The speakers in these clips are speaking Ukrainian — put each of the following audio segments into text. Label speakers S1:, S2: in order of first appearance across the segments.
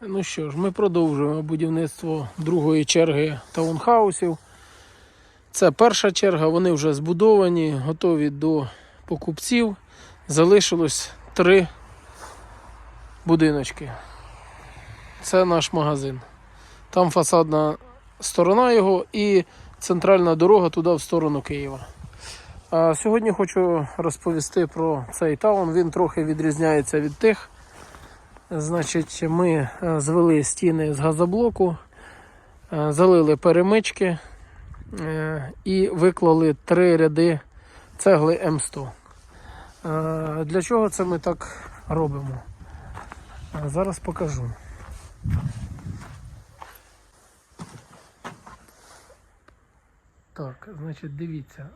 S1: Ну що ж, ми продовжуємо будівництво другої черги таунхаусів. Це перша черга, вони вже збудовані, готові до покупців. Залишилось три будиночки. Це наш магазин. Там фасадна сторона його і центральна дорога туди в сторону Києва. А сьогодні хочу розповісти про цей таун. Він трохи відрізняється від тих. Значить, ми е, звели стіни з газоблоку, е, залили перемички е, і виклали три ряди цегли М100. Е, Для чого це ми так робимо? Зараз покажу. Так, значить, дивіться,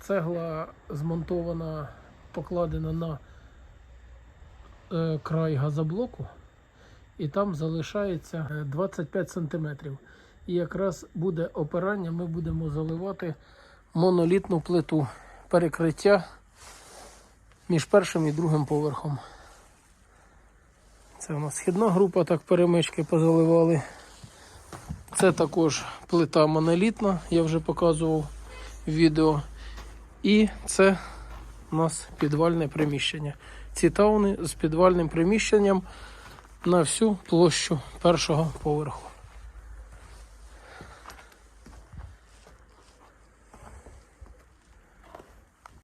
S1: цегла змонтована, покладена на край газоблоку, і там залишається е, 25 см. І якраз буде опирання, ми будемо заливати монолітну плиту перекриття між першим і другим поверхом. Це у нас східна група, так перемички позаливали. Це також плита монолітна, я вже показував відео. І це у нас підвальне приміщення. Ці тауни з підвальним приміщенням на всю площу першого поверху.